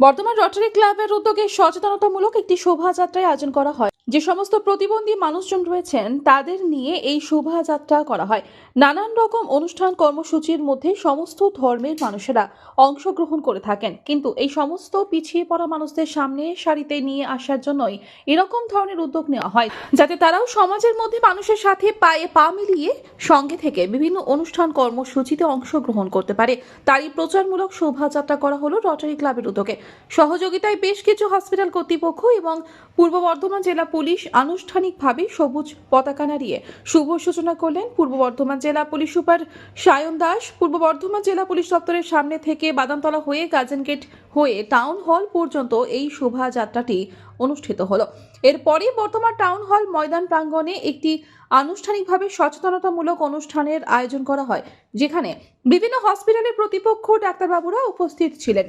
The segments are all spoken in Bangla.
বর্তমান রটারি ক্লাবের উদ্যোগে সচেতনতামূলক একটি শোভাযাত্রায় আয়োজন করা হয়। যে সমস্ত প্রতিবন্ধী মানুষজন রয়েছেন, তাদের নিয়ে এই শোভাযাত্রা করা হয়। নানান রকম অনুষ্ঠান কর্মসূচির মধ্যে সমস্ত ধর্মের মানুষেরা অংশগ্রহণ করে থাকেন। কিন্তু এই সমস্ত পিছিয়ে পড়া মানুষদের সামনে সারিতে নিয়ে আসার জন্যই এরকম ধরনের উদ্যোগ নেওয়া হয়, যাতে তারাও সমাজের মধ্যে মানুষের সাথে পায়ে পা মিলিয়ে সঙ্গে থেকে বিভিন্ন অনুষ্ঠান কর্মসূচিতে অংশগ্রহণ করতে পারে। তারই প্রচারমূলক শোভাযাত্রা করা হলো রটারি ক্লাবের উদ্যোগে। সহযোগিতায় বেশ কিছু হসপিটাল কর্তৃপক্ষ এবং পূর্ব বর্ধমান জেলা পুলিশ আনুষ্ঠানিকভাবে সবুজ পতাকা নাড়িয়ে শুভ সূচনা করলেন পূর্ব বর্ধমান জেলা পুলিশ সুপার সায়ন দাস। পূর্ব বর্ধমান জেলা পুলিশ দপ্তরের সামনে থেকে বাদামতলা হয়ে গার্জেন গেট হয়ে টাউন হল পর্যন্ত এই শোভাযাত্রাটি অনুষ্ঠিত হলো। এরপরে বর্তমান টাউন হল ময়দান প্রাঙ্গণে একটি আনুষ্ঠানিকভাবে সচেতনতামূলক অনুষ্ঠানের আয়োজন করা হয়, যেখানে বিভিন্ন হসপিটালের প্রতিপক্ষ ডাক্তারবাবুরা উপস্থিত ছিলেন।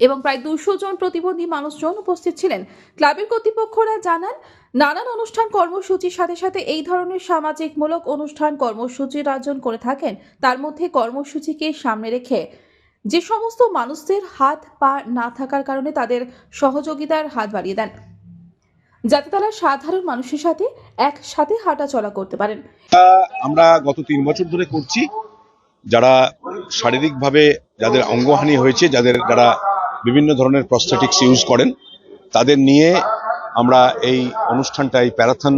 এবং প্রায় দুশো জন প্রতিবন্ধী মানুষজন উপস্থিত ছিলেন। ক্লাবের কর্তৃপক্ষরা জানান, নানান অনুষ্ঠান কর্মসূচির সাথে সাথে এই ধরনের সামাজিকমূলক অনুষ্ঠান কর্মসূচির আয়োজন করে থাকেন। তার মধ্যে কর্মসূচিকে সামনে রেখে যে সমস্ত মানুষদের হাত পা না থাকার কারণে তাদের সহযোগিতার হাত বাড়িয়ে দেন, যাতে তারা সাধারণ মানুষের সাথে একসাথে হাঁটা চলা করতে পারেন। আমরা গত তিন বছর ধরে করছি। যারা শারীরিকভাবে যাদের অঙ্গহানি হয়েছে, যাদের যারা বিভিন্ন ধরনের প্রস্থেটিক্স ইউজ করেন। তাদের নিয়ে আমরা এই অনুষ্ঠানটা এই প্যারাথন,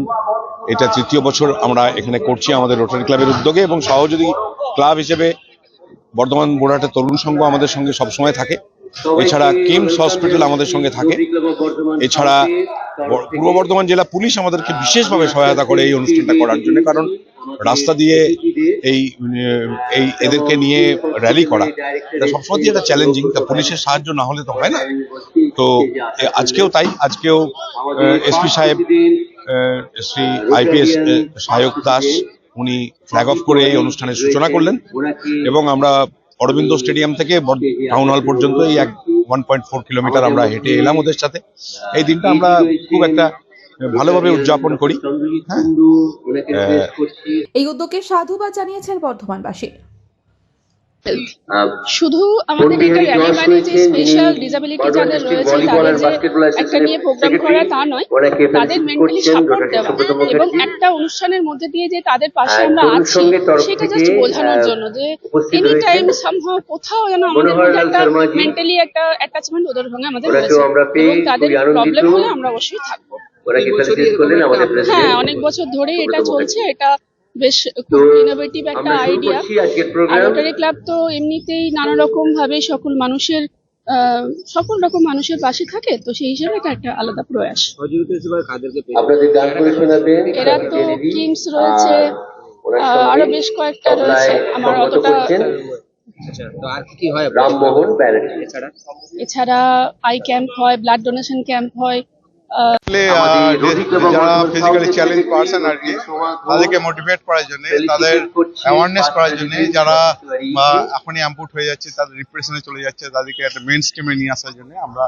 এটা তৃতীয় বছর আমরা এখানে করছি আমাদের রোটারি ক্লাবের উদ্যোগে এবং সহযোগী ক্লাব হিসেবে বর্ধমান বোড়াটে তরুণ সংঘ আমাদের সঙ্গে সবসময় থাকে। এছাড়া কিমস হসপিটাল আমাদের সঙ্গে থাকে। এছাড়া পূর্ব বর্ধমান জেলা পুলিশ আমাদেরকে বিশেষভাবে সহায়তা করে এই অনুষ্ঠানটা করার জন্য কারণ রাস্তা দিয়ে এই এই এদেরকে নিয়ে র্যালি করা এটা সবসময় একটা চ্যালেঞ্জিং তা পুলিশের সাহায্য না হলে তো হয় না। তো আজকেও তাই আজকেও এসপি সাহেব শ্রী আইপিএস সহায়ক দাস উনি ফ্ল্যাগ অফ করে এই অনুষ্ঠানের সূচনা করলেন এবং আমরা অরবিন্দ স্টেডিয়াম থেকে টাউন হল পর্যন্ত এই এক ওয়ান পয়েন্ট ফোর কিলোমিটার আমরা হেঁটে এলাম ওদের সাথে। এই দিনটা আমরা খুব একটা ভালোভাবে উদযাপন করি। হ্যাঁ। এই উদ্যোগে সাধুবাদ জানিয়েছেন বর্ধমানবাসী। শুধু আমাদের এটা র্যালি মানে যে স্পেশাল ডিসেবিলিটি যাদের রয়েছে তাদের যে একটা নিয়ে প্রোগ্রাম করা তা নয় তাদের মেন্টালি সাপোর্ট দেওয়া। এবং একটা অনুষ্ঠানের মধ্যে দিয়ে যে তাদের পাশে আমরা আছি সেটা জাস্ট বোঝানোর জন্য যে এনি টাইম সামহাও কোথাও যেন আমাদের মধ্যে একটা মেন্টালি একটা অ্যাটাচমেন্ট ওদের সঙ্গে আমাদের রয়েছে। এবং তাদের প্রবলেম হলে আমরা অবশ্যই থাকব। হ্যাঁ অনেক বছর ধরেই এটা চলছে এটা বেশ খুব ইনোভেটিভ একটা আইডিয়া আর রোটারি ক্লাব তো এমনিতেই নানা রকম ভাবে সকল মানুষের সকল রকম মানুষের পাশে থাকে তো সেই হিসেবে এটা একটা আলাদা প্রয়াস। এরা তো কিমস রয়েছে আরও বেশ কয়েকটা রয়েছে আমার অতটা এছাড়া? আই ক্যাম্প হয় ব্লাড ডোনেশন ক্যাম্প হয় যারা ফিজিক্যালি চ্যালেঞ্জ পারসন আর কি তাদেরকে মোটিভেট করার জন্য তাদের অ্যাওয়ারনেস করার জন্য যারা বা এখনই অ্যাম্পুট হয়ে যাচ্ছে তাদের রিপ্রেশনে চলে যাচ্ছে তাদেরকে একটা মেন স্ট্রিমে নিয়ে আসার জন্য আমরা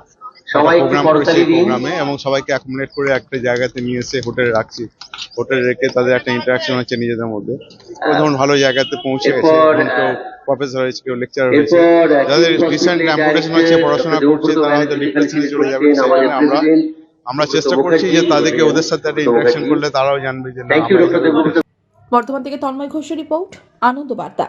প্রোগ্রাম করেছি প্রোগ্রামে এবং সবাইকে অ্যাকোমোডেট করে একটা জায়গাতে নিয়ে এসে হোটেলে রাখছি। হোটেলে রেখে তাদের একটা ইন্টারাকশন হচ্ছে নিজেদের মধ্যে। ধরুন ভালো জায়গাতে পৌঁছে প্রফেসর হয়েছে কেউ লেকচার হয়েছে যাদের রিসেন্ট অ্যাম্পুটেশন হচ্ছে পড়াশোনা করছে তারা হয়তো ডিপ্রেশনে চলে যাবে আমরা আমরা চেষ্টা করছি যে তাদেরকে ওদের সাথে একটা ইন্টারঅ্যাকশন ইন্টারাকশন করলে তারাও জানবে যে বর্তমান thank you doctor Debabrata Bardhaman থেকে তন্ময় ঘোষের রিপোর্ট আনন্দ বার্তা